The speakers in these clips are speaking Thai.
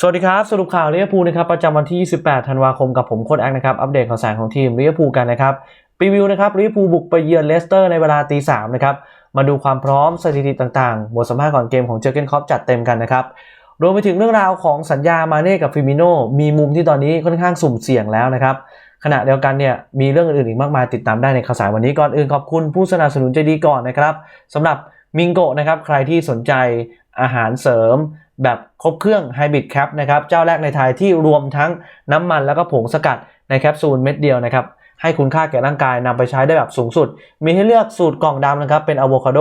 สวัสดีครับ สรุปข่าวเวอร์พูนะครับประจำวันที่ 28 ธันวาคมกับผมโค้ดแอคนะครับ อัปเดตข่าวสารของทีมเวอร์พูกันนะครับรีวิวนะครับเวอร์พูบุกไปเยือนเลสเตอร์ในเวลาตีสามนะครับ มาดูความพร้อมสถิติต่างๆ บทสัมภาษณ์ก่อนเกมของเจอเกนคอปจัดเต็มกันนะครับ รวมไปถึงเรื่องราวของสัญญามาเน่กับฟิมิโนมีมุมที่ตอนนี้ค่อนข้างสุ่มเสี่ยงแล้วนะครับขณะเดียวกันเนี่ยมีเรื่องอื่นๆอีกมากมายติดตามได้ในข่าวสารวันนี้ก่อนอื่นขอบคุณผู้สนับสนุนใจดีก่อนนะครับสำหรับมิงโกะนะครับใครที่สนใจ อาหารเสริม แบบครบเครื่องไฮบริดแคปนะครับเจ้าแรกในไทยที่รวมทั้งน้ำมันแล้วก็ผงสกัดในแคปซูลเม็ดเดียวนะครับให้คุณค่าแก่ร่างกายนำไปใช้ได้แบบสูงสุด มีให้เลือกสูตรกล่องดำนะครับเป็นอะโวคาโด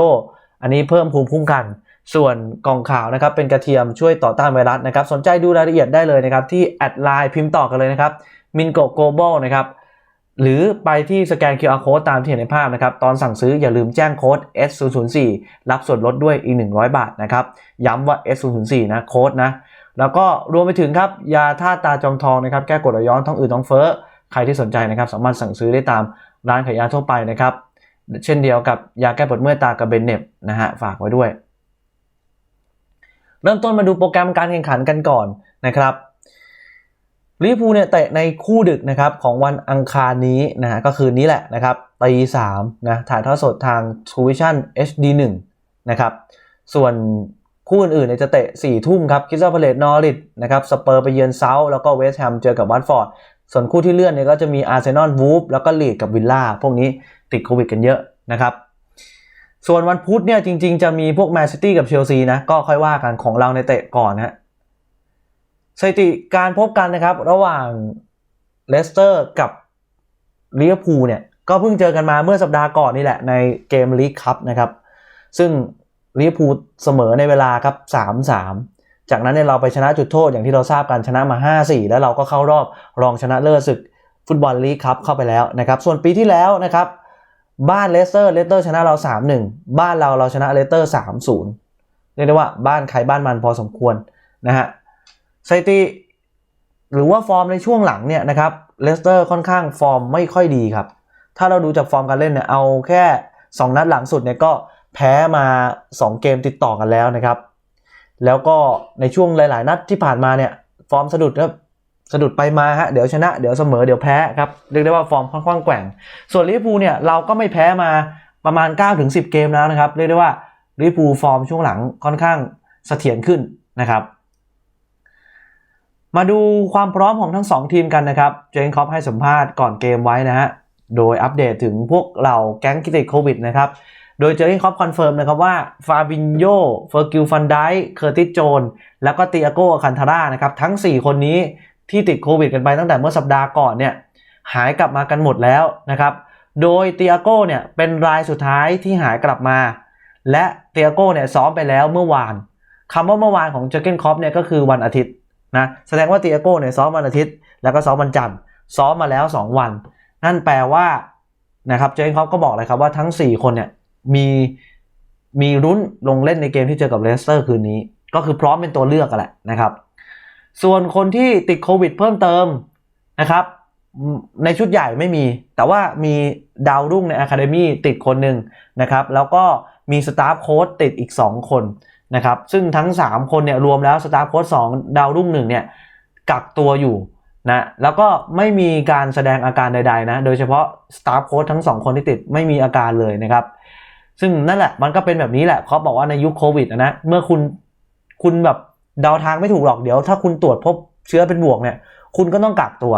อันนี้เพิ่มภูมิคุ้มกัน ส่วนกล่องขาวนะครับเป็นกระเทียมช่วยต่อต้านไวรัสนะครับสนใจดูรายละเอียดได้เลยนะครับที่แอดไลน์พิมพ์ต่อกันเลยนะครับมินโกโกลบอลนะครับ หรือไปที่สแกน QR Code ตามที่เห็นในภาพนะครับ ตอนสั่งซื้ออย่าลืมแจ้งโค้ด S004 รับส่วนลดด้วยอีก 100 บาทนะครับ ย้ำว่า S004 นะโค้ดนะ แล้วก็รวมไปถึงครับ ยาท่าตาจอมทองนะครับ แก้กรดไหลย้อนท้องอืดท้องเฟ้อ ใครที่สนใจนะครับ สามารถสั่งซื้อได้ตามร้านขายยาทั่วไปนะครับ เช่นเดียวกับยาแก้ปวดเมื่อยตากับเบนเน็บนะฮะฝากไว้ด้วย เริ่มต้นมาดูโปรแกรมการแข่งขันกันก่อนนะครับ ลิเวอร์พูลเนี่ยเตะในคู่ดึกนะครับของวันอังคารนี้นะฮะก็คือนี้แหละนะครับตีสามนะถ่ายทอดสดทาง t r u v i s i o n HD 1นะครับส่วนคู่อื่นๆเนี่ยจะเตะ4ี่ทุ่มครับคิสซาพาเลตนอริดนะครับสเปอร์ไปเยือนเซาแล้วก็เวสต์แฮมเจอกับวัตฟอร์ดส่วนคู่ที่เลื่อนเนี่ยก็จะมีอาร์เซนอลวูฟแล้วก็ลีดกับวิลล่าพวกนี้ติดโควิดกันเยอะนะครับส่วนวันพุธเนี่ยจริงๆ จะมีพวกแมนซิตี้กับเชลซีนะก็ค่อยว่ากันของเราในเตะก่อนนะฮะ สถิติการพบกันนะครับ ระหว่างเลสเตอร์กับลิเวอร์พูลเนี่ยก็เพิ่งเจอกันมาเมื่อสัปดาห์ก่อนนี่แหละ ในเกมลีกคัพนะครับ ซึ่งลิเวอร์พูลเสมอในเวลาครับ 3-3 จากนั้นเนี่ยเราไปชนะจุดโทษอย่างที่เราทราบกันชนะมา 5-4 แล้วเราก็เข้ารอบรองชนะเลิศศึกฟุตบอลลีกคัพเข้าไปแล้วนะครับ ส่วนปีที่แล้วนะครับบ้านเลสเตอร์เลสเตอร์ชนะเรา 3-1 บ้านเราเราชนะเลสเตอร์ 3-0 เรียกได้ว่าบ้านใครบ้านมันพอสมควรนะฮะ สถิติหรือว่าฟอร์มในช่วงหลังเนี่ยนะครับเลสเตอร์ค่อนข้างฟอร์มไม่ค่อยดีครับ ถ้าเราดูจากฟอร์มการเล่นเนี่ยเอาแค่ 2 นัดหลังสุดเนี่ยก็แพ้มา 2 เกมติดต่อกันแล้วนะครับ แล้วก็ในช่วงหลาย ๆ นัดที่ผ่านมาเนี่ยฟอร์มสะดุดครับสะดุดไปมาฮะเดี๋ยวชนะเดี๋ยวเสมอเดี๋ยวแพ้ครับเรียกได้ว่าฟอร์มค่อนข้างแกว่ง ส่วนลิเวอร์พูลเนี่ยเราก็ไม่แพ้มาประมาณ 9-10 เกมแล้วนะครับ เรียกได้ว่าลิเวอร์พูลฟอร์มช่วงหลังค่อนข้างเสถียรขึ้นนะครับ มาดูความพร้อมของทั้ง 2 ทีมกันนะครับ เจนคอปให้สัมภาษณ์ก่อนเกมไว้นะฮะ โดยอัปเดตถึงพวกเราแก๊งกิติดโควิดนะครับ โดยเจอร์เกนคอปคอนเฟิร์มนะครับว่าฟาบินโยเฟอร์กิลฟันไดเคอร์ติสโจน แล้วก็ติอาโกคันทาร่านะครับ ทั้ง 4 คนนี้ที่ติดโควิดกันไปตั้งแต่เมื่อสัปดาห์ก่อนเนี่ยหายกลับมากันหมดแล้วนะครับ โดยเตียโก้เนี่ยเป็นรายสุดท้ายที่หายกลับมา และเตียโก้เนี่ยซ้อมไปแล้วเมื่อวานคำว่าเมื่อวานของเจอร์เกนคอปเนี่ยก็คือวันอาทิตย์ นะแสดงว่าเตียโก้เนี่ยซ้อมวันอาทิตย์ แล้วก็ซ้อมวันจันทร์ซ้อมมาแล้ว 2 วัน นั่นแปลว่านะครับเจอร์เกนคอปก็บอกเลยครับว่าทั้ง 4 คนเนี่ยมีมีรุ้นลงเล่นในเกมที่เจอกับเลสเตอร์คืนนี้ ก็คือพร้อมเป็นตัวเลือกกันแหละนะครับ ส่วนคนที่ติดโควิดเพิ่มเติมนะครับ ในชุดใหญ่ไม่มี แต่ว่ามีดาวรุ่งในอะคาเดมี่ติดคนหนึ่งนะครับ แล้วก็มีสตาฟโค้ดติดอีก 2 คน นะครับซึ่งทั้ง 3 คนเนี่ยรวมแล้วสตาฟโค้ด2ดาวรุ่งหนึ่งเนี่ยกักตัวอยู่นะแล้วก็ไม่มีการแสดงอาการใดๆนะโดยเฉพาะสตาฟโค้ดทั้ง 2 คนที่ติดไม่มีอาการเลยนะครับซึ่งนั่นแหละมันก็เป็นแบบนี้แหละเขาบอกว่าในยุคโควิดนะเมื่อคุณคุณแบบเดาทางไม่ถูกหรอกเดี๋ยว ถ้าคุณตรวจพบเชื้อเป็นบวกเนี่ยคุณก็ต้องกักตัว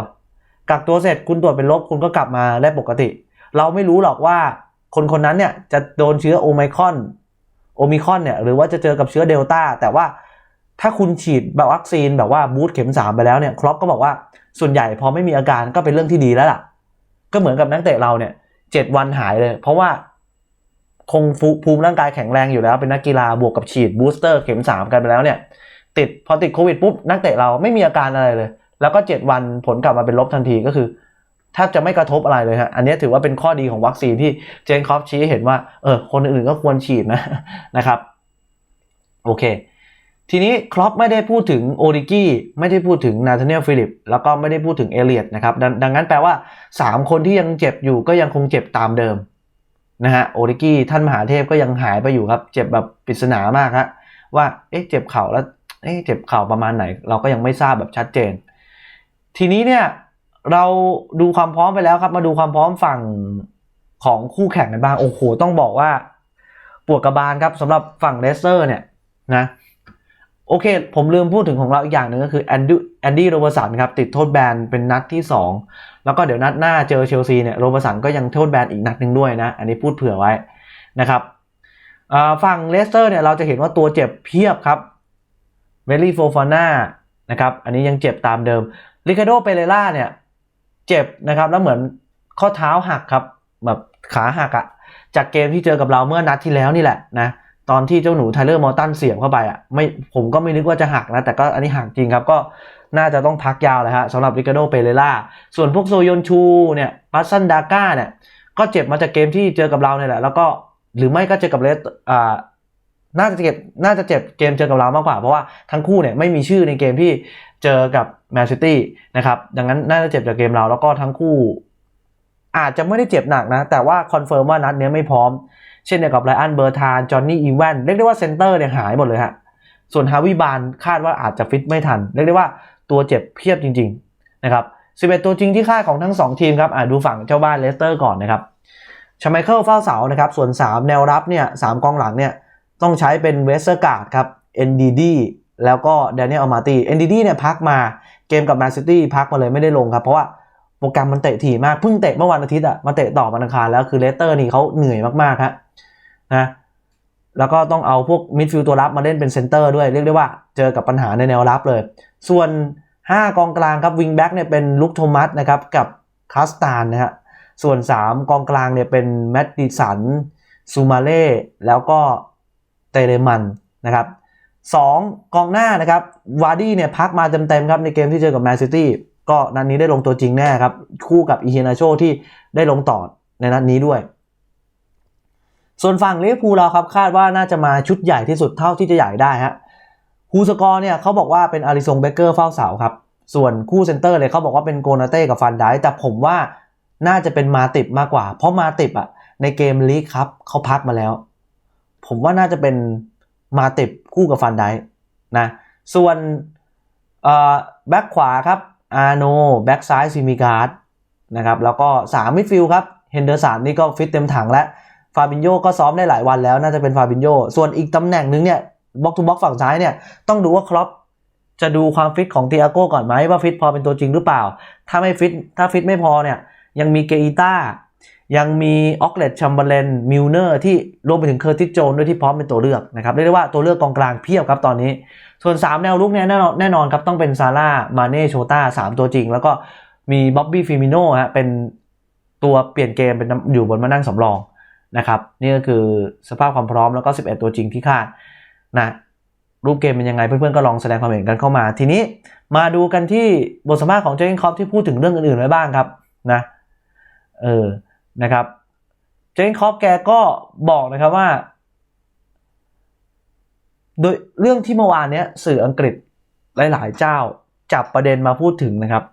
กักตัวเสร็จคุณตรวจเป็นลบคุณก็กลับมาได้ปกติ เราไม่รู้หรอกว่าคนคนนั้นเนี่ยจะโดนเชื้อโอไมครอน โอมิคอนเนี่ยหรือว่าจะเจอกับเชื้อเดลต้าแต่ว่าถ้าคุณฉีดแบบวัคซีนแบบว่าบูสต์เข็ม 3 ไปแล้วเนี่ยครอปก็บอกว่าส่วนใหญ่พอไม่มีอาการก็เป็นเรื่องที่ดีแล้วล่ะ ก็เหมือนกับนักเตะเราเนี่ยเจ็ดวันหายเลย เพราะว่าคงภูมิร่างกายแข็งแรงอยู่แล้ว เป็นนักกีฬาบวกกับฉีดบูสเตอร์เข็ม 3 กันไปแล้วเนี่ย ติดพอติดโควิดปุ๊บนักเตะเราไม่มีอาการอะไรเลย แล้วก็ 7 วันผลกลับมาเป็นลบทันทีก็คือ แทบจะไม่กระทบอะไรเลยฮะ อันนี้ถือว่าเป็นข้อดีของวัคซีนที่เจนคอฟชี้เห็นว่า เออ คนอื่นก็ควรฉีดนะ นะครับ โอเค ทีนี้ครอปไม่ได้พูดถึงโอริกี้ ไม่ได้พูดถึงนาธาเนียลฟิลิป แล้วก็ไม่ได้พูดถึงเอเลียตนะครับดดังนั้นแปลว่า 3 คนที่ยังเจ็บอยู่ก็ยังคงเจ็บตามเดิมนะฮะ โอริกี้ท่านมหาเทพก็ยังหายไปอยู่ครับ เจ็บแบบปริศนามากฮะ ว่า เอ๊ะ เจ็บเข่าแล้ว เอ๊ะ เจ็บเข่าประมาณไหน เราก็ยังไม่ทราบแบบชัดเจน ทีนี้เนี่ย เราดูความพร้อมไปแล้วครับ มาดูความพร้อมฝั่งของคู่แข่งกันบ้างโอ้โหต้องบอกว่า ปวดกระบาลครับสำหรับฝั่งเลสเตอร์เนี่ยนะโอเค ผมลืมพูดถึงของเราอีกอย่างหนึ่งก็คือแอนดี้แอนดี้โรเบอร์สันครับติดโทษแบนเป็นนัดที่ 2 แล้วก็เดี๋ยวนัดหน้าเจอเชลซีเนี่ยโรเบอร์สันก็ยังโทษแบนอีกนัดหนึ่งด้วยนะ อันนี้พูดเผื่อไว้นะครับฝั่งเลสเตอร์เนี่ยเราจะเห็นว่าตัวเจ็บเพียบครับเวลลี่โฟฟาน่านะครับอันนี้ยังเจ็บตามเดิมริคาโดเปเรล่าเนี่ย เจ็บนะครับ แล้วเหมือนข้อเท้าหักครับแบบขาหักอะจากเกมที่เจอกับเราเมื่อนัดที่แล้วนี่แหละนะตอนที่เจ้าหนูไทเลอร์มอร์ตันเสียบเข้าไปอะไม่ผมก็ไม่นึกว่าจะหักนะ แต่ก็อันนี้หักจริงครับ ก็น่าจะต้องพักยาวเลยฮะสำหรับริคาโดเปเรล่าส่วนพวกโซยอนชูเนี่ยปัสซันดาก้าเนี่ยก็เจ็บมาจากเกมที่เจอกับเราเนี่ยแหละ แล้วก็หรือไม่ก็เจอกับเลสอ่าน่าจะเจ็บน่าจะเจ็บเกมเจอกับเรามากกว่า เพราะว่าทั้งคู่เนี่ยไม่มีชื่อในเกมที่ เจอกับแมนซิตี้นะครับดังนั้นน่าจะเจ็บจากเกมเราแล้วก็ทั้งคู่ อาจจะไม่ได้เจ็บหนักนะ แต่ว่าคอนเฟิร์มว่านัดนี้ไม่พร้อม เช่นเดียวกับไรอันเบอร์ทานจอห์นนี่อีแวนเรียกได้ว่าเซนเตอร์เนี่ยหายหมดเลยฮะส่วนฮาวิบานคาดว่าอาจจะฟิตไม่ทัน เรียกได้ว่าตัวเจ็บเพียบจริง ๆ นะครับ11 ตัวจริงที่คาดของทั้ง 2 ทีมครับอ่าดูฝั่งเจ้าบ้านเลสเตอร์ก่อนนะครับชาไมเคิลเฝ้าเสานะครับ ส่วน 3 แนวรับเนี่ยสามกองหลังเนี่ยต้องใช้เป็นเวสเซอร์การ์ดครับ NDD แล้วก็แดเนียลอามาตี NDD เนี่ยพักมาเกมกับแมนซิตี้พักมาเลยไม่ได้ลงครับ เพราะว่าโปรแกรมมันเตะถี่มาก เพิ่งเตะเมื่อวันอาทิตย์อะมาเตะต่อวันอังคารแล้วคือเลสเตอร์นี่เขาเหนื่อยมากๆครับนะแล้วก็ต้องเอาพวกมิดฟิลด์ตัวรับมาเล่นเป็นเซนเตอร์ด้วย เรียกได้ว่าเจอกับปัญหาในแนวรับเลย ส่วน 5 กองกลางครับวิงแบ็กเนี่ยเป็นลุคโทมัสนะครับกับคาสตานนะฮะส่วน 3 กองกลางเนี่ยเป็นแมตติสันซูมาเล่แล้วก็เตเลมันนะครับ สองกองหน้านะครับวาร์ดี้เนี่ยพักมาเต็มๆครับในเกมที่เจอกับแมนซิตี้ก็นัดนนี้ได้ลงตัวจริงแน่ครับ คู่กับอีเฮนาโชที่ได้ลงต่อในนัดนนี้ด้วย ส่วนฝั่งลิเวอร์พูลเราครับคาดว่าน่าจะมาชุดใหญ่ที่สุดเท่าที่จะใหญ่ได้ฮะฮูสกอร์เนี่ยเขาบอกว่าเป็นอาริซงเบเกอร์เฝ้าเสาครับ ส่วนคู่เซนเตอร์เลยเขาบอกว่าเป็นโกนาเต้กับฟันไดแต่ผมว่าน่าจะเป็นมาติบมากกว่า เพราะมาติบอะในเกมลีกครับเขาพักมาแล้ว ผมว่าน่าจะเป็น มาติบคู่กับฟันไดนะ ส่วนแบ็คขวาครับอาโนแบ็คซ้ายซิมิการ์ดนะครับ แล้วก็3มิดฟิลด์ครับ เฮนเดอร์สันนี่ก็ฟิตเต็มถังแล้ว ฟาบินโยก็ซ้อมได้หลายวันแล้ว น่าจะเป็นฟาบินโย ส่วนอีกตำแหน่งนึงเนี่ยบล็อกทูบล็อกฝั่งซ้ายเนี่ย ต้องดูว่าครอปจะดูความฟิตของเตียโก้ก่อนไหมว่าฟิตพอเป็นตัวจริงหรือเปล่า ถ้าไม่ฟิตถ้าฟิตไม่พอเนี่ยยังมีเกอิต้า ยังมีออกเลตชัมเบเลนมิลเนอร์ที่รวมไปถึงเคอร์ติสโจนด้วยที่พร้อมเป็นตัวเลือกนะครับเรียกได้ว่าตัวเลือกกองกลางเพียบครับตอนนี้ ส่วน 3 แนวลุกเนี่ยแน่นอนแน่นอนครับต้องเป็นซาร่ามาเน่โชต้า3ตัวจริง แล้วก็มีบ๊อบบี้ฟิมิโน่ฮะเป็นตัวเปลี่ยนเกมเป็นอยู่บนมานั่งสำรองนะครับนี่ก็คือสภาพความพร้อมแล้วก็ 11 ตัวจริงที่คาดนะรูปเกมเป็นยังไงเพื่อนๆก็ลองแสดงความเห็นกันเข้ามา ทีนี้มาดูกันที่บทสัมภาษณ์ของเจนคอปที่พูดถึงเรื่องอื่นๆไว้บ้างครับนะเออ นะครับ เจนคอปแกก็บอกนะครับว่า โดยเรื่องที่เมื่อวานนี้สื่ออังกฤษหลาย ๆ เจ้าจับประเด็นมาพูดถึงนะครับ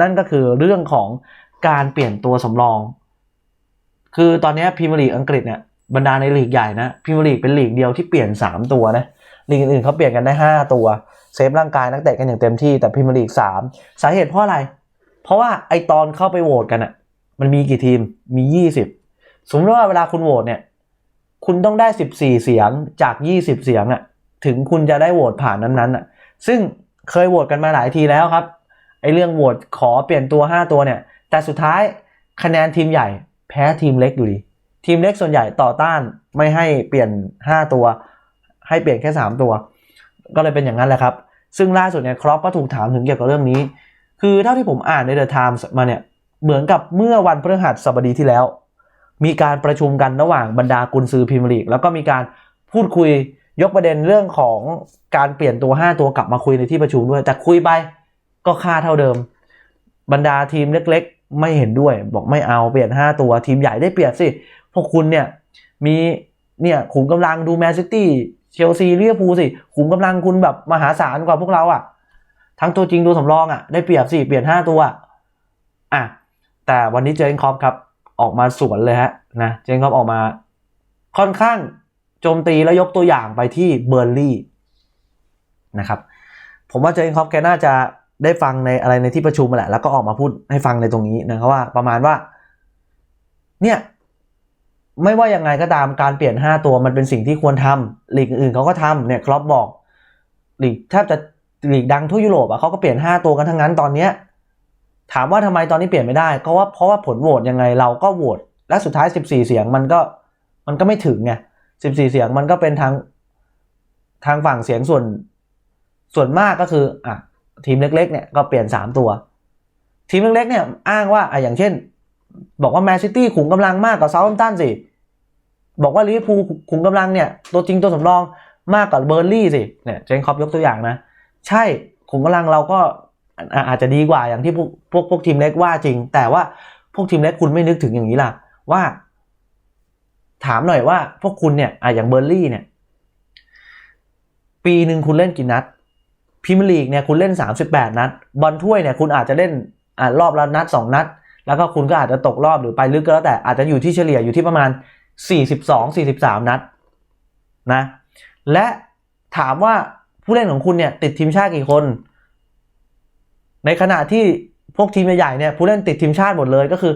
นั่นก็คือเรื่องของการเปลี่ยนตัวสำรอง คือตอนนี้พรีเมียร์ลีกอังกฤษเนี่ยบรรดาในลีกใหญ่นะพรีเมียร์ลีกเป็นลีกเดียวที่เปลี่ยน 3 ตัวนะลีกอื่นเขาเปลี่ยนกันได้ 5 ตัวเซฟร่างกายนักเตะกันอย่างเต็มที่แต่พรีเมียร์ลีก3สาเหตุเพราะอะไร เพราะว่าไอตอนเข้าไปโหวตกันอะ มันมีกี่ทีมมี 20 สมมติว่าเวลาคุณโหวตเนี่ย คุณต้องได้ 14 เสียงจาก 20 เสียงอะถึงคุณจะได้โหวตผ่านนั้นๆอะซึ่งเคยโหวตกันมาหลายทีแล้วครับไอเรื่องโหวตขอเปลี่ยนตัว 5 ตัวเนี่ย แต่สุดท้ายคะแนนทีมใหญ่ แพ้ทีมเล็กอยู่ดี ทีมเล็กส่วนใหญ่ต่อต้านไม่ให้เปลี่ยน 5 ตัว ให้เปลี่ยนแค่ 3 ตัว ก็เลยเป็นอย่างนั้นแหละครับ ซึ่งล่าสุดเนี่ยครอปก็ถูกถามถึงเกี่ยวกับเรื่องนี้ คือเท่าที่ผมอ่านในเดอะไทมส์มาเนี่ย เหมือนกับเมื่อวันพฤหัสบดีที่แล้ว มีการประชุมกันระหว่างบรรดากุนซือพรีเมียร์ลีก แล้วก็มีการพูดคุยยกประเด็นเรื่องของการเปลี่ยนตัว 5 ตัวกลับมาคุยในที่ประชุมด้วย แต่คุยไปก็ค่าเท่าเดิม บรรดาทีมเล็กๆ ไม่เห็นด้วย บอกไม่เอาเปลี่ยน 5 ตัวทีมใหญ่ได้เปรียบสิพวกคุณเนี่ยมีเนี่ยขุมกำลังดูแมนซิตี้เชลซีเรียพูสิขุมกำลังคุณแบบมหาศาลกว่าพวกเราอะ่ะ ทั้งตัวจริงตัวสำรองอะ่ะได้เปรียบสิเปลี่ยน 5 ตัวอะ แต่วันนี้เจนคอปครับออกมาสวนเลยฮะนะเจนคอปออกมา ค่อนข้างโจมตีแล้วยกตัวอย่างไปที่เบอร์ลี่นะครับผมว่าเจนค็อปแกน่าจะได้ฟังในอะไรในที่ประชุมมาแหละ แล้วก็ออกมาพูดให้ฟังในตรงนี้นะครับว่าประมาณว่า เนี่ย ไม่ว่ายังไงก็ตามการเปลี่ยน 5 ตัวมันเป็นสิ่งที่ควรทำลีกอื่นเขาก็ทำเนี่ยครอปบอกหลีกแทบจะหลีกดังทั่วยุโรปอะเขาก็เปลี่ยน 5 ตัวกันทั้งนั้นตอนเนี้ย ถามว่าทำไมตอนนี้เปลี่ยนไม่ได้ก็ว่าเพราะว่าผลโหวตยังไงเราก็โหวตและสุดท้าย 14 เสียงมันก็มันก็ไม่ถึงไง14 เสียงมันก็เป็นทางทางฝั่งเสียงส่วนส่วนมากก็คืออะทีมเล็กๆเนี่ยก็เปลี่ยน 3 ตัว ทีมเล็กๆเนี่ยอ้างว่าอะอย่างเช่น บอกว่าแมนซิตี้ขุมกำลังมากกว่าเซาท์แฮมตันสิบอกว่าลิเวอร์พูลขุมกำลังเนี่ยตัวจริงตัวสำรองมากกว่าเบอร์ลี่สิเนี่ยเจนคอปยกตัวอย่างนะ ใช่ขุมกำลังเราก็ อาจจะดีกว่าอย่างที่พวกพวกพวกทีมเล็กว่าจริง แต่ว่าพวกทีมเล็กคุณไม่นึกถึงอย่างนี้ล่ะ ว่า ถามหน่อยว่า พวกคุณเนี่ยอะอย่างเบอร์ลี่เนี่ย ปีหนึ่งคุณเล่นกี่นัดพรีเมียร์ลีกเนี่ยคุณเล่น 38 นัด บอลถ้วยเนี่ยคุณอาจจะเล่นอ่ารอบละนัด 2 นัด แล้วก็คุณก็อาจจะตกรอบหรือไปลึกก็แล้วแต่อาจจะอยู่ที่เฉลี่ยอยู่ที่ประมาณ 42-43 นัดนะ และถามว่าผู้เล่นของคุณเนี่ยติดทีมชาติกี่คน ในขณะที่พวกทีมใหญ่ๆเนี่ยผู้เล่นติดทีมชาติหมดเลยก็คือ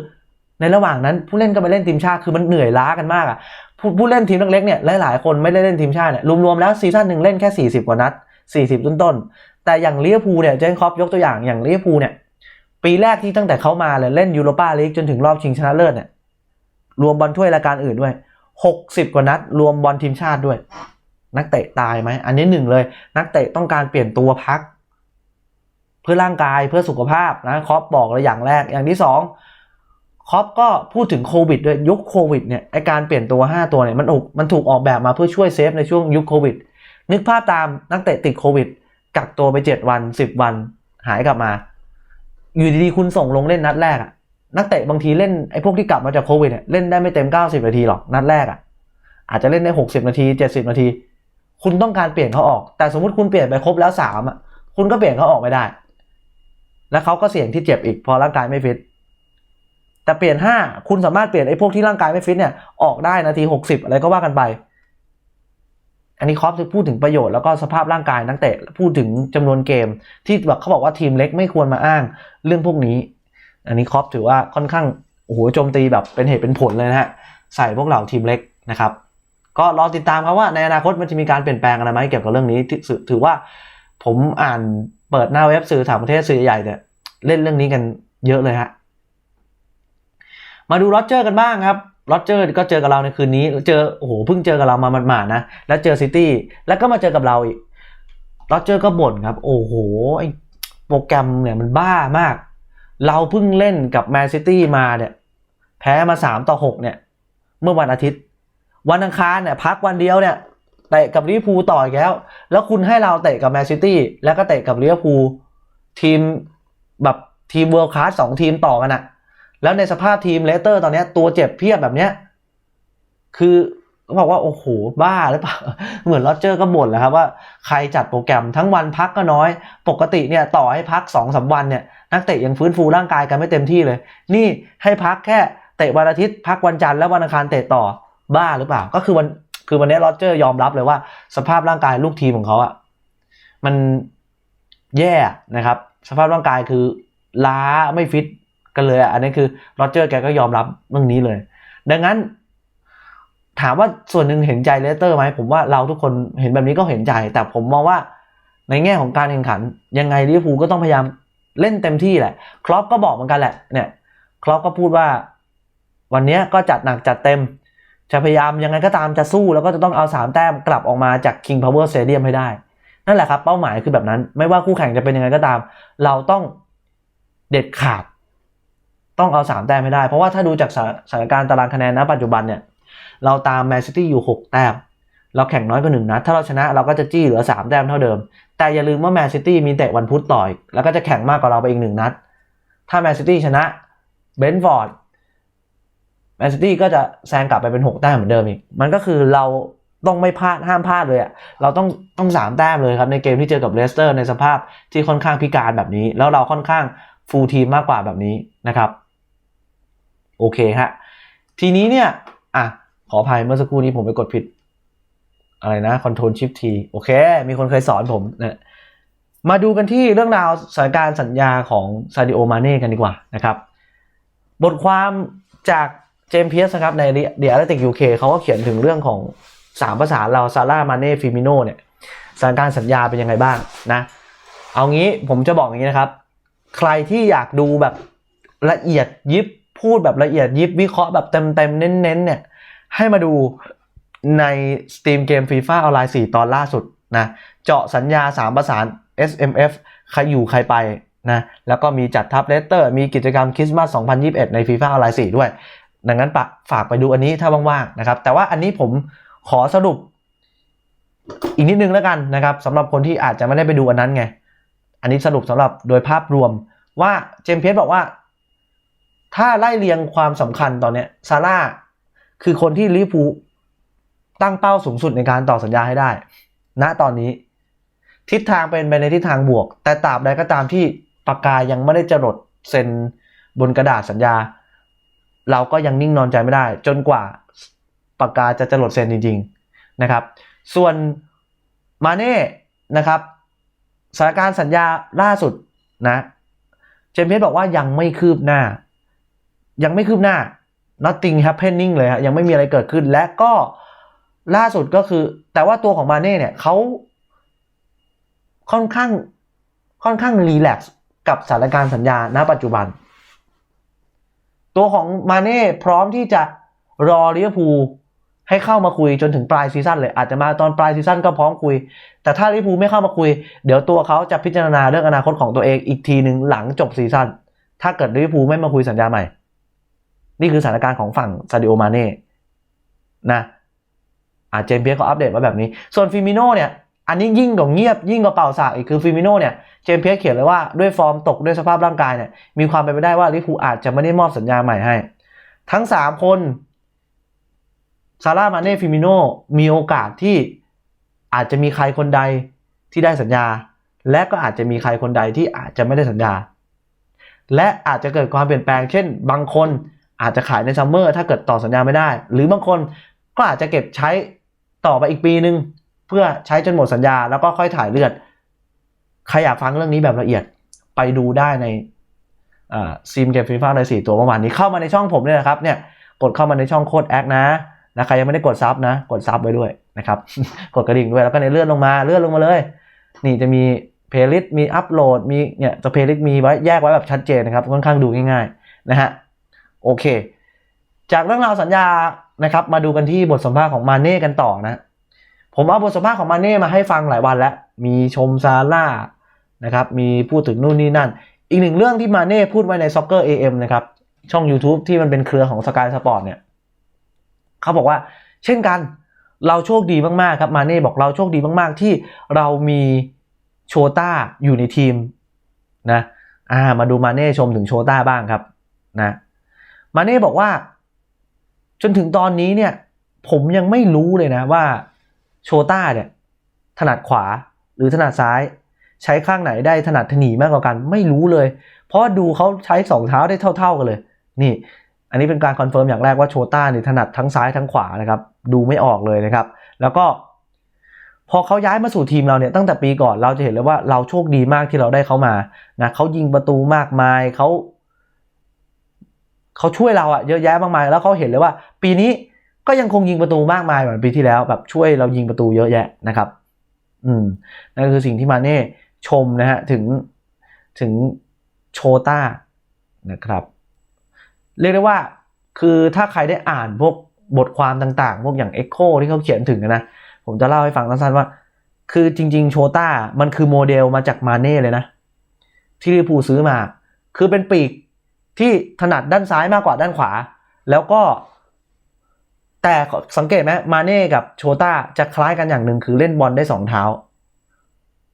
ในระหว่างนั้นผู้เล่นก็ไปเล่นทีมชาติคือมันเหนื่อยล้ากันมากอะผู้ผู้เล่นทีมเล็กๆเนี่ยหลายๆคนไม่ได้เล่นทีมชาติเนี่ยรวมๆแล้วซีซั่นหนึ่งเล่นแค่ 40 กว่านัด 40 ต้นๆแต่อย่างเวอร์พูเนี่ยเจนคอปยกตัวอย่างอย่างเวอร์พูเนี่ยปีแรกที่ตั้งแต่เขามาเลยเล่นยูโรปาลีกจนถึงรอบชิงชนะเลิศเนี่ยรวมบอลถ้วยรายการอื่นด้วย 60 กว่านัด รวมบอลทีมชาติด้วย นักเตะตายไหมอันนี้หนึ่งเลย นักเตะต้องการเปลี่ยนตัวพัก พื่อร่างกายเพื่อสุขภาพนะครอปบอกเลยอย่างแรกอย่างที่สองครอปก็พูดถึงโควิดด้วยยุคโควิดเนี่ยไอการเปลี่ยนตัว 5 ตัวเนี่ยมันอกมันถูกออกแบบมาเพื่อช่วยเซฟในช่วงยุคโควิดนึกภาพตามนักเตะติดโควิดกักตัวไป 7 วัน 10 วันหายกลับมา อยู่ดีๆคุณส่งลงเล่นนัดแรกอะนักเตะบางทีเล่นไอ้พวกที่กลับมาจากโควิดเนี่ยเล่นได้ไม่เต็ม 90 นาทีหรอกนัดแรกอะอาจจะเล่นได้ 60 นาที 70 นาที คุณต้องการเปลี่ยนเขาออก แต่สมมติคุณเปลี่ยนไปครบแล้วสามอะคุณก็เปลี่ยนเขาออกไม่ได้ แล้วเขาก็เสี่ยงที่เจ็บอีกพอร่างกายไม่ฟิตแต่เปลี่ยนห้าคุณสามารถเปลี่ยนไอ้พวกที่ร่างกายไม่ฟิตเนี่ยออกได้นาที 60 อะไรก็ว่ากันไป อันนี้ครอปจะพูดถึงประโยชน์แล้วก็สภาพร่างกายนักเตะพูดถึงจำนวนเกม ที่แบบเขาบอกว่าทีมเล็กไม่ควรมาอ้างเรื่องพวกนี้ อันนี้ครอปถือว่าค่อนข้างโอ้โหโจมตีแบบเป็นเหตุเป็นผลเลยนะฮะใส่พวกเหล่าทีมเล็กนะครับ ก็รอติดตามครับว่าในอนาคตมันจะมีการเปลี่ยนแปลงอะไรไหมเกี่ยวกับเรื่องนี้ที่ถือว่าผมอ่าน เปิดหน้าเว็บสื่อต่างประเทศสื่อใหญ่เนี่ยเล่นเรื่องนี้กันเยอะเลยฮะ มาดูโรเจอร์กันบ้างครับโรเจอร์ก็เจอกับเราในคืนนี้ เจอโอ้โหเพิ่งเจอกับเรามาหมาดๆนะ แล้วเจอซิตี้แล้วก็มาเจอกับเราอีกโรเจอร์ก็บ่นครับ โอ้โหไอโปรแกรมเนี่ยมันบ้ามาก เราเพิ่งเล่นกับแมนซิตี้มาเนี่ยแพ้มา 3 ต่อ 6 เนี่ย เมื่อวันอาทิตย์ วันอังคารเนี่ยพักวันเดียวเนี่ย เตะกับลิเวอร์พูลต่ออีกแล้ว แล้วคุณให้เราเตะกับแมนซิตี้แล้วก็เตะกับลิเวอร์พูลทีมแบบทีมเวิลด์คลาสสองทีมต่อกันอะแล้วในสภาพทีมเลสเตอร์ตอนนี้ตัวเจ็บเพียบแบบเนี้ยคือเขาบอกว่าโอ้โหบ้าหรือเปล่า เหมือนโรเจอร์ก็บ่นแหละครับว่าใครจัดโปรแกรมทั้งวันพักก็น้อย ปกติเนี่ยต่อให้พัก2อสาวันเนี่ยนักเตะยังฟื้นฟูร่างกายกันไม่เต็มที่เลย นี่ให้พักแค่เตะวันอาทิตย์พักวันจันทร์แล้ววันอังคารเตะต่อบ้าหรือเปล่า ก็คือวัน คือวันนี้โรเจอร์ยอมรับเลยว่า สภาพร่างกายลูกทีมของเขาอะมันแย่นะครับ สภาพร่างกายคือล้าไม่ฟิตกันเลยอะอันนี้คือโรเจอร์แกก็ยอมรับเรื่องนี้เลย ดังนั้น ถามว่าส่วนหนึ่งเห็นใจเลสเตอร์ไหมผมว่าเราทุกคนเห็นแบบนี้ก็เห็นใจ แต่ผมมองว่าในแง่ของการแข่งขัน ยังไงลิเวอร์พูลก็ต้องพยายามเล่นเต็มที่แหละ ครอปก็บอกเหมือนกันแหละเนี่ยครอปก็พูดว่า วันนี้ก็จัดหนักจัดเต็ม จะพยายามยังไงก็ตามจะสู้แล้วก็จะต้องเอาสามแต้มกลับออกมาจาก King Power Stadium ให้ได้ นั่นแหละครับ เป้าหมายคือแบบนั้น ไม่ว่าคู่แข่งจะเป็นยังไงก็ตาม เราต้องเด็ดขาด ต้องเอาสามแต้มให้ได้ เพราะว่าถ้าดูจากสถานการณ์ตารางคะแนนณปัจจุบันเนี่ยเราตามแมนซิตี้อยู่ 6 แต้ม เราแข่งน้อยกว่าหนึ่งนัดถ้าเราชนะเราก็จะจี้เหลือ 3 แต้มเท่าเดิม แต่อย่าลืมว่าแมนซิตี้มีเตะวันพุธต่อยแล้วก็จะแข่งมากกว่าเราไปอีกหนึ่งนัด ถ้าแมนซิตี้ชนะเบนฟอร์ด แมนซิตี้ก็จะแซงกลับไปเป็น 6 แต้มเหมือนเดิมอีก มันก็คือเราต้องไม่พลาดห้ามพลาดเลยอะเราต้องต้องสามแต้มเลยครับ ในเกมที่เจอกับเลสเตอร์ในสภาพที่ค่อนข้างพิการแบบนี้ แล้วเราค่อนข้างฟูลทีมมากกว่าแบบนี้นะครับ โอเคฮะ ทีนี้เนี่ย อะ ขออภัยเมื่อสักครู่นี้ผมไปกดผิด อะไรนะ Control Shift T โอเค มีคนเคยสอนผมนี่ยมาดูกันที่เรื่องราวสถานการณ์สัญญาของซาดิโอมาเน่กันดีกว่านะครับ บทความจาก จมเพียสครับในเดียร์ติกยูเคเขาก็เขียนถึงเรื่องของสามภาษาเราซาร่ามาเน่ฟิมิโนเนี่ยสถานการณ์สัญญาเป็นยังไงบ้างนะ เอางี้ผมจะบอกอย่างนี้นะครับ ใครที่อยากดูแบบละเอียดยิบพูดแบบละเอียดยิบวิเคราะห์แบบเต็มเต็มๆเน้นๆเนี่ยให้มาดูใน Steam เกม FIFA ออนไลน์4ตอนล่าสุดนะเจาะสัญญา 3 ประสาน SMF ใครอยู่ใครไปนะแล้วก็มีจัดทับเลสเตอร์ มีกิจกรรมคริสต์มาส 2021 ใน FIFA ออนไลน์4ด้วย ดังนั้นปะฝากไปดูอันนี้ถ้าว่างๆนะครับ แต่ว่าอันนี้ผมขอสรุปอีกนิดนึงแล้วกันนะครับสำหรับคนที่อาจจะไม่ได้ไปดูอันนั้นไง อันนี้สรุปสำหรับโดยภาพรวมว่าเจมส์เพสบอกว่า ถ้าไล่เรียงความสำคัญตอนเนี้ยซาร่าคือคนที่ลิเวอร์พูตั้งเป้าสูงสุดในการต่อสัญญาให้ได้ ณตอนนี้ ทิศทางเป็นไปในทิศทางบวก แต่ตราบใดก็ตามที่ปากกายังไม่ได้จรดเซ็นบนกระดาษสัญญา เราก็ยังนิ่งนอนใจไม่ได้ จนกว่าปากกาจะจรดเซ็นจริง ๆนะครับ ส่วนมาเน่นะครับสถานการณ์สัญญาล่าสุดนะเจมส์เพชรบอกว่ายังไม่คืบหน้า ยังไม่คืบหน้า nothing happening เลยฮะยังไม่มีอะไรเกิดขึ้นและก็ล่าสุดก็คือ แต่ว่าตัวของมาเน่เนี่ยเขาค่อนข้างค่อนข้างรีแลกซ์กับสถานการณ์สัญญาณปัจจุบัน ตัวของมาเน่พร้อมที่จะรอลิเวอร์พูลให้เข้ามาคุยจนถึงปลายซีซั่นเลย อาจจะมาตอนปลายซีซั่นก็พร้อมคุย แต่ถ้าลิเวอร์พูลไม่เข้ามาคุย เดี๋ยวตัวเขาจะพิจารณาเรื่องอนาคตของตัวเองอีกทีหนึ่งหลังจบซีซั่นถ้าเกิดลิเวอร์พูลไม่มาคุยสัญญาใหม่ นี่คือสถานการณ์ของฝั่งซาดิโอมาเน่นะอาเจมเพียสเขาอัปเดตมาแบบนี้ ส่วนฟิมิโน่เนี่ย อันนี้ยิ่งกว่าเงียบยิ่งกว่าเป่าสากอีกคือฟิมิโน่เนี่ยเจมเพียเขียนเลยว่าด้วยฟอร์มตกด้วยสภาพร่างกายเนี่ยมีความเป็นไปได้ว่าลิพูอาจจะไม่ได้มอบสัญญาใหม่ให้ ทั้ง 3 คนซาร่ามาเน่ฟิมิโน่มีโอกาสที่อาจจะมีใครคนใดที่ได้สัญญา และก็อาจจะมีใครคนใดที่อาจจะไม่ได้สัญญา และอาจจะเกิดความเปลี่ยนแปลง เช่น บางคนอาจจะขายในซัมเมอร์ถ้าเกิดต่อสัญญาไม่ได้ หรือบางคนก็อาจจะเก็บใช้ต่อไปอีกปีนึง เพื่อใช้จนหมดสัญญาแล้วก็ค่อยถ่ายเลือด ใครอยากฟังเรื่องนี้แบบละเอียดไปดูได้ในซีมเกมฟีฟ่าในสี่ตัวเมื่อวานนี้เข้ามาในช่องผมเนี่ยนะครับเนี่ยกดเข้ามาในช่องโคดแอคนะนะใครยังไม่ได้กดซับนะ กดซับไว้ด้วยนะครับ กดกระดิ่งด้วยแล้วก็ในเลื่อนลงมาเลื่อนลงมาเลย นี่จะมีเพลย์ลิสต์มีอัปโหลดมีเนี่ยจะเพลย์ลิสต์มีไว้แยกไว้แบบชัดเจนนะครับค่อนข้างดูง่ายๆนะฮะโอเค จากเรื่องราวสัญญานะครับมาดูกันที่บทสัมภาษณ์ของมาเน่กันต่อนะ ผมเอาบทสัมภาษณ์ของมาเน่มาให้ฟังหลายวันแล้ว มีชมซาร่านะครับ มีพูดถึงนู่นนี่นั่น อีกหนึ่งเรื่องที่มาเน่พูดไว้ใน Soccer AM นะครับ ช่อง YouTube ที่มันเป็นเครือของ Sky Sport เนี่ยเขาบอกว่าเช่นกันเราโชคดีมาก ๆ ครับมาเน่บอกเราโชคดีมาก ๆ ที่เรามีโชต้าอยู่ในทีมนะอ่ามาดูมาเน่ชมถึงโชต้าบ้างครับนะมาเน่บอกว่า จนถึงตอนนี้เนี่ย ผมยังไม่รู้เลยนะว่า โชต้าเนี่ยถนัดขวาหรือถนัดซ้าย ใช้ข้างไหนได้ถนัดถนีมากกว่ากันไม่รู้เลย เพราะดูเขาใช้สองเท้าได้เท่า ๆกันเลย นี่ อันนี้เป็นการคอนเฟิร์มอย่างแรกว่าโชต้าเนี่ยถนัดทั้งซ้ายทั้งขวานะครับ ดูไม่ออกเลยนะครับ แล้วก็ พอเขาย้ายมาสู่ทีมเราเนี่ยตั้งแต่ปีก่อนเราจะเห็นเลยว่าเราโชคดีมากที่เราได้เขามานะเขายิงประตูมากมายเขาเขาช่วยเราอะเยอะแยะมากมาย แล้วเขาเห็นเลยว่า ปีนี้ ก็ยังคงยิงประตูมากมายเหมือนปีที่แล้วแบบช่วยเรายิงประตูเยอะแยะนะครับ อืมนั่นคือสิ่งที่มาเน่ชมนะฮะถึงถึงโชต้านะครับ เรียกได้ว่าคือถ้าใครได้อ่านพวกบทความต่างๆ พวกอย่าง Echo ที่เขาเขียนถึงนะผมจะเล่าให้ฟังสั้นๆว่า คือจริง ๆ โชต้ามันคือโมเดลมาจากมาเน่เลยนะ ที่ลิเวอร์พูซื้อมา คือเป็นปีกที่ถนัดด้านซ้ายมากกว่าด้านขวา แล้วก็ แต่สังเกตไหมมาเน่กับโชต้าจะคล้ายกันอย่างหนึ่งคือเล่นบอลได้สองเท้า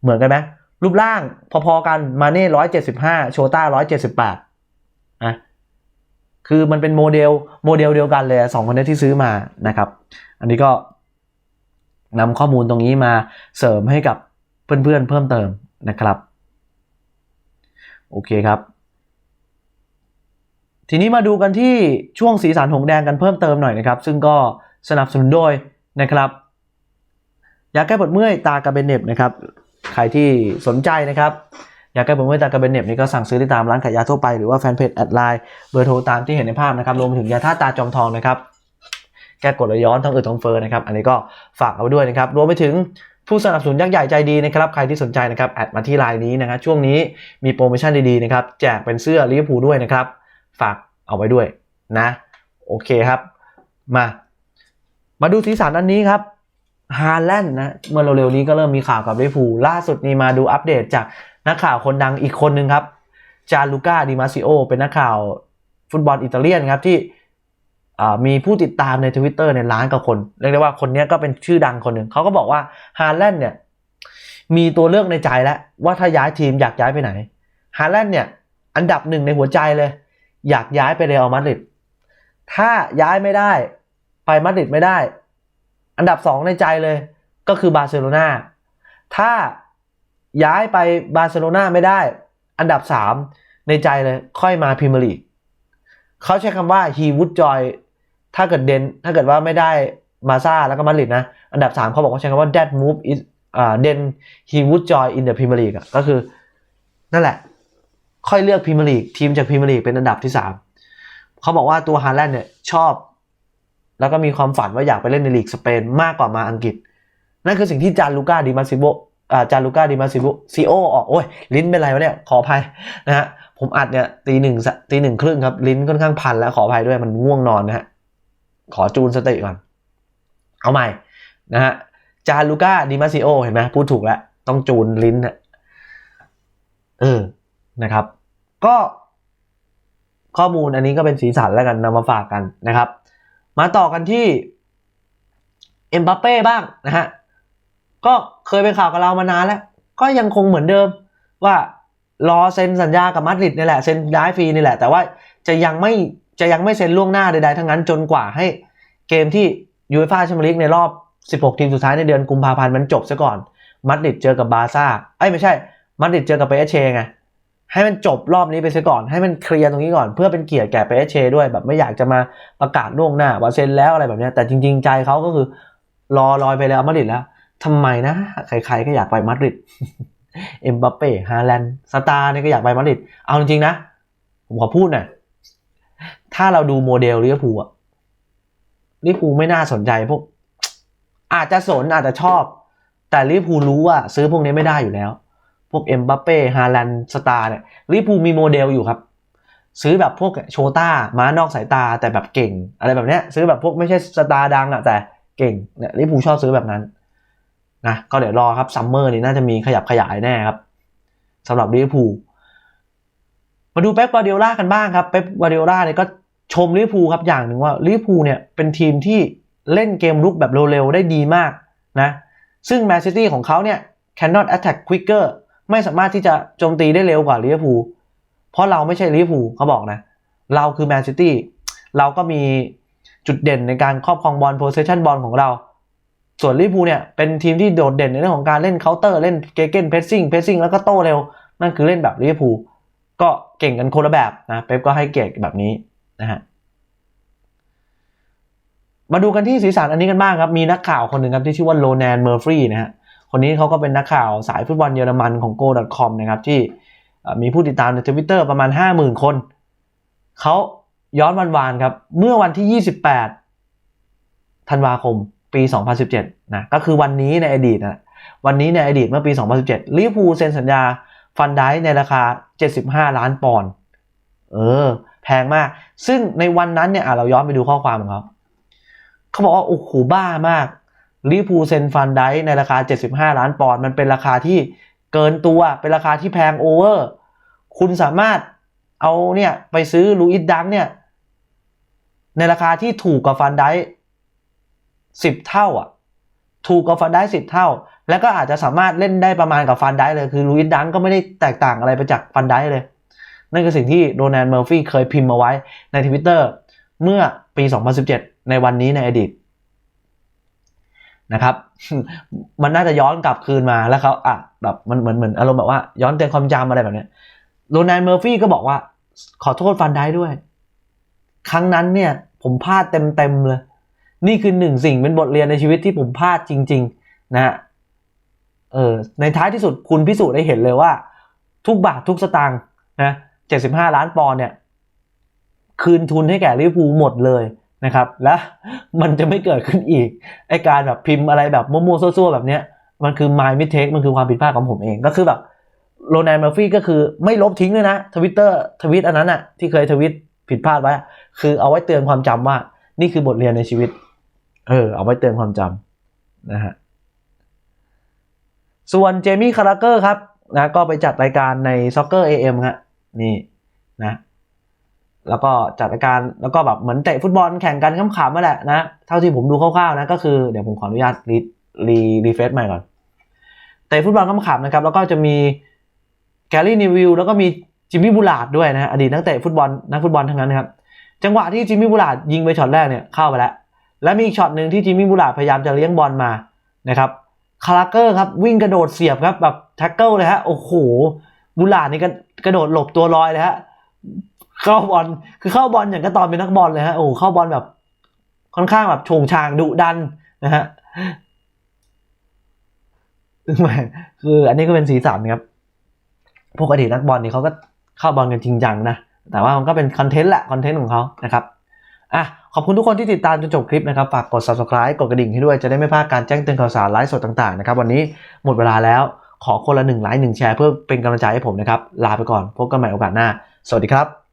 เหมือนกันไหมรูปร่างพอๆกันมาเน่ร้อยเจ็ดสิบห้าโชต้าร้อยเจ็ดสิบแปดอะคือมันเป็นโมเดลโมเดลเดียวกันเลยสองคนนี้ที่ซื้อมานะครับ อันนี้ก็นำข้อมูลตรงนี้มาเสริมให้กับเพื่อนๆเพิ่มเติมนะครับ โอเคครับ ทีนี้มาดูกันที่ช่วงสีสันหงแดงกันเพิ่มเติมหน่อยนะครับ ซึ่งก็สนับสนุนโดยนะครับยาแก้ปวดเมื่อยตากระเบนเน็บนะครับใครที่สนใจนะครับอยากแก้ผมเวตากระเบนเน็บนี่ก็สั่งซื้อได้ตามร้านขายยาทั่วไปหรือว่าแฟนเพจแอดไลน์เบอร์โทรตามที่เห็นในภาพนะครับรวมถึงยาท่าตาจอมทองนะครับ แก้กดไหลย้อนท้องอืดท้องเฟ้อนะครับ อันนี้ก็ฝากเอาไว้ด้วยนะครับ รวมไปถึงผู้สนับสนุนยักษ์ใหญ่ใจดีนะครับ ใครที่สนใจนะครับแอดมาที่ไลน์นี้นะครับช่วงนี้มีโปรโมชั่นดีๆนะครับแจกเป็นเสื้อลิเวอร์พูลด้วยนะครับ ฝากเอาไว้ด้วยนะ โอเคครับ มา มาดูสีสันอันนี้ครับฮาแลนด์นะเมื่อเร็วๆนี้ก็เริ่มมีข่าวกับลิเวอร์พูลล่าสุดนี้มาดูอัปเดตจากนักข่าวคนดังอีกคนหนึ่งครับ จาลูก้าดิมาซิโอ เป็นนักข่าวฟุตบอลอิตาเลียนครับที่มีผู้ติดตามใน Twitter ในล้านกว่าคน เรียกได้ว่าคนนี้ก็เป็นชื่อดังคนหนึ่งเขาก็บอกว่าฮาแลนด์เนี่ยมีตัวเลือกในใจแล้วว่าถ้าย้ายทีมอยากย้ายไปไหนฮาแลนด์เนี่ยอันดับหนึ่งในหัวใจเลย อยากย้ายไปเรอัลมาดริดถ้าย้ายไม่ได้ไปมาดริดไม่ได้ อันดับสองในใจเลยก็คือบาร์เซโลนาถ้าย้ายไปบาร์เซโลนาไม่ได้ อันดับสามในใจเลยค่อยมาพรีเมียร์ลีกเขาใช้คำว่า he would joy ถ้าเกิดเดนถ้าเกิดว่าไม่ได้มาซาแล้วก็มาดริดนะ อันดับสามเขาบอกว่าใช้คำว่า that move is อ่า then he would join in the Premier League อะก็คือนั่นแหละ ค่อยเลือกพรีเมียร์ลีกทีมจากพรีเมียร์ลีกเป็นอันดับที่สามเขาบอกว่าตัวฮาแลนด์เนี่ยชอบ แล้วก็มีความฝันว่าอยากไปเล่นในลีกสเปนมากกว่ามาอังกฤษ นั่นคือสิ่งที่จานลูก้าดิมาซิโบจานลูก้าดิมาซิโบซีโอออกโอ้ยลิ้นเป็นไรวะเนี่ยขออภัยนะฮะผมอัดเนี่ยตีหนึ่งตีหนึ่งครึ่งครับ ลิ้นค่อนข้างพันแล้วขออภัยด้วยมันง่วงนอนนะฮะขอจูนสติก่อน เอาใหม่นะฮะจาลูก้าดิมาซิโอเห็นไหมพูดถูกแล้ว ต้องจูนลิ้นนะเออ นะครับ ก็ข้อมูลอันนี้ก็เป็นสีสันแล้วกันนำมาฝากกันนะครับ มาต่อกันที่เอ็มบัปเป้บ้างนะฮะก็เคยเป็นข่าวกับเรามานานแล้ว ก็ยังคงเหมือนเดิมว่ารอเซ็นสัญญากับมาดริดนี่แหละเซ็นย้ายฟรีนี่แหละ แต่ว่าจะยังไม่จะยังไม่เซ็นล่วงหน้าใดๆทั้งนั้นจนกว่าให้เกมที่ยูเอฟ่าแชมเปี้ยนลีกในรอบ 16 ทีมสุดท้ายในเดือนกุมภาพันธ์มันจบซะก่อนมาดริดเจอกับบาร์ซ่าเอ้ยไม่ใช่มาดริดเจอกับเปเอเชไง ให้มันจบรอบนี้ไปซะก่อน ให้มันเคลียร์ตรงนี้ก่อน เพื่อเป็นเกียรติแก่เปเชด้วยแบบไม่อยากจะมาประกาศล่วงหน้าว่าเซ็นแล้วอะไรแบบนี้แต่จริง ๆ ใจเขาก็คือรอลอยไปแล้วมาดริดแล้วทำไมนะ ใครๆก็อยากไปมาดริดเอ็มบัปเป้ฮาแลนด์สตาร์เนี่ยก็อยากไปมาดริดเอาจริงๆนะ ผมขอพูดหน่อยถ้าเราดูโมเดลลิเวอร์พูลอะลิเวอร์พูลไม่น่าสนใจพวก อาจจะสนอาจจะชอบ แต่ลิเวอร์พูลรู้ว่า ซื้อพวกนี้ไม่ได้อยู่แล้ว พวกเอ็มบัปเป้ฮาแลนด์สตาร์เนี่ยลิเวอร์พูมีโมเดลอยู่ครับ ซื้อแบบพวกโชต้าม้านอกสายตาแต่แบบเก่ง อะไรแบบเนี้ยซื้อแบบพวกไม่ใช่สตาร์ดังอะแต่เก่งเนี่ยลิเวอร์พูชอบซื้อแบบนั้นนะก็เดี๋ยวรอครับซัมเมอร์นี้น่าจะมีขยับขยายแน่ครับสำหรับลิเวอร์พูมาดูเป๊ปกวาร์ดิโอลากันบ้างครับเป๊ปกวาร์ดิโอลาเนี่ยก็ชมลิเวอร์พูครับอย่างหนึ่งว่าลิเวอร์พูเนี่ยเป็นทีมที่เล่นเกมรุกแบบเร็วๆได้ดีมากนะซึ่งแมนซิตี้ของเขาเนี่ย cannot attack quicker ไม่สามารถที่จะโจมตีได้เร็วกว่าลิเวอร์พูลเพราะเราไม่ใช่ลิเวอร์พูลเขาบอกนะ เราคือแมนซิตี้เราก็มีจุดเด่นในการครอบครองบอลโพสเซชันบอลของเรา ส่วนลิเวอร์พูลเนี่ยเป็นทีมที่โดดเด่นในเรื่องของการเล่นเคาน์เตอร์เล่นเกเกนเพสซิ่งเพสซิ่งแล้วก็โต้เร็ว นั่นคือเล่นแบบลิเวอร์พูลก็เก่งกันคนละแบบนะเป๊ปก็ให้เกียรติแบบนี้นะฮะมาดูกันที่สีสันอันนี้กันบ้างครับ มีนักข่าวคนหนึ่งครับที่ชื่อว่าโรแนนเมอร์ฟรีนะฮะ คนนี้เขาก็เป็นนักข่าวสายฟุตบอลเยอรมันของ go.com นะครับที่มีผู้ติดตามในทวิตเตอร์ประมาณ 50,000 คน เขาย้อนวันวานครับ เมื่อวันที่ 28 ธันวาคม ปี 2017 นะ ก็คือวันนี้ในอดีตนะ วันนี้ในอดีตเมื่อปี 2017 ลิเวอร์พูลเซ็นสัญญาฟันได้ในราคา 75 ล้านปอนด์ เออ แพงมาก ซึ่งในวันนั้นเนี่ยเราย้อนไปดูข้อความของเขา เขาบอกว่า โอ้โห บ้ามาก ลิเวอร์พูเซนฟันได้ในราคา 75 ล้านปอนด์มันเป็นราคาที่เกินตัวเป็นราคาที่แพงโอเวอร์ คุณสามารถเอาเนี่ยไปซื้อลูอิสดังเนี่ยในราคาที่ถูกกว่าฟันได้สิบเท่าอะ ถูกกว่าฟันได้สิบเท่า แล้วก็อาจจะสามารถเล่นได้ประมาณกับฟันได้เลยคือลูอิสดังก็ไม่ได้แตกต่างอะไรไปจากฟันได้เลย นั่นคือสิ่งที่โรนันเมอร์ฟี่เคยพิมพ์มาไว้ในทวิตเตอร์เมื่อปี 2017 ในวันนี้ในอดีต นะครับ มันน่าจะย้อนกลับคืนมาแล้วเขาอะแบบมันเหมือนเหมือนอารมณ์แบบว่าย้อนเตือนความจำอะไรแบบเนี้ยโรนันเมอร์ฟี่ก็บอกว่า ขอโทษฟันได้ด้วย ครั้งนั้นเนี่ย ผมพลาดเต็มเต็มเลย นี่คือหนึ่งสิ่งเป็นบทเรียนในชีวิตที่ผมพลาดจริง ๆ นะฮะเออในท้ายที่สุดคุณพิสูจน์ได้เห็นเลยว่า ทุกบาททุกสตางค์นะ75ล้านปอนด์เนี่ย คืนทุนให้แก่ลิเวอร์พูลหมดเลย นะครับ และมันจะไม่เกิดขึ้นอีกไอการแบบพิมพ์อะไรแบบมั่วๆซั่วๆแบบเนี้ยมันคือ my mistake มันคือความผิดพลาดของผมเองก็คือแบบโรนัลเมฟี่ก็คือไม่ลบทิ้งเลยนะทวิตเตอร์ทวิตอันนั้นอะที่เคยทวิตผิดพลาดไว้ คือเอาไว้เตือนความจำว่า นี่คือบทเรียนในชีวิต เออ เอาไว้เตือนความจำนะฮะส่วนเจมี่คาราเกอร์ครับนะก็ไปจัดรายการใน Soccer AM ฮะนี่นะ แล้วก็จัดการแล้วก็แบบเหมือนเตะฟุตบอลแข่งกันขำๆมาแหละนะเท่าที่ผมดูคร่าวๆนะก็คือเดี๋ยวผมขออนุญาตรีรีรีเฟซใหม่ก่อนเตะฟุตบอลขำๆนะครับ แล้วก็จะมีแกลลี่นิวิลแล้วก็มีจิมมี่บูลาร์ดด้วยนะฮะอดีตนักเตะฟุตบอลนักฟุตบอลทั้งนั้นนะครับจังหวะที่จิมมี่บูลาร์ดยิงไปช็อตแรกเนี่ยเข้าไปแล้ว และมีอีกช็อตหนึ่งที่จิมมี่บูลาร์ดพยายามจะเลี้ยงบอลมานะครับคาราเกอร์ครับวิ่งกระโดดเสียบครับแบบแท็กเกิลเลยฮะโอ้โหบูลาดนี่กระโดดหลบตัวลอยเลยฮะ เข้าบอลคือเข้าบอลอย่างก็ตอนเป็นนักบอลเลยฮะโอ้เข้าบอลแบบ ค่อนข้างแบบโฉงฉางดุดันนะฮะแหมคืออันนี้ก็เป็นสีสันครับพวกอดีตนักบอลนี่เขาก็เข้าบอลกันจริงจังนะแต่ว่ามันก็เป็นคอนเทนต์แหละคอนเทนต์ของเขานะครับอะขอบคุณทุกคนที่ติดตามจนจบคลิปนะครับ ฝากกด subscribe กดกระดิ่งให้ด้วยจะได้ไม่พลาดการแจ้งเตือนข่าวสารไลฟ์สดต่างๆนะครับวันนี้หมดเวลาแล้วขอคนละหนึ่งไลค์หนึ่งแชร์เพื่อเป็นกำลังใจให้ผมนะครับ ลาไปก่อน พบกันใหม่โอกาสหน้า สวัสดีครับ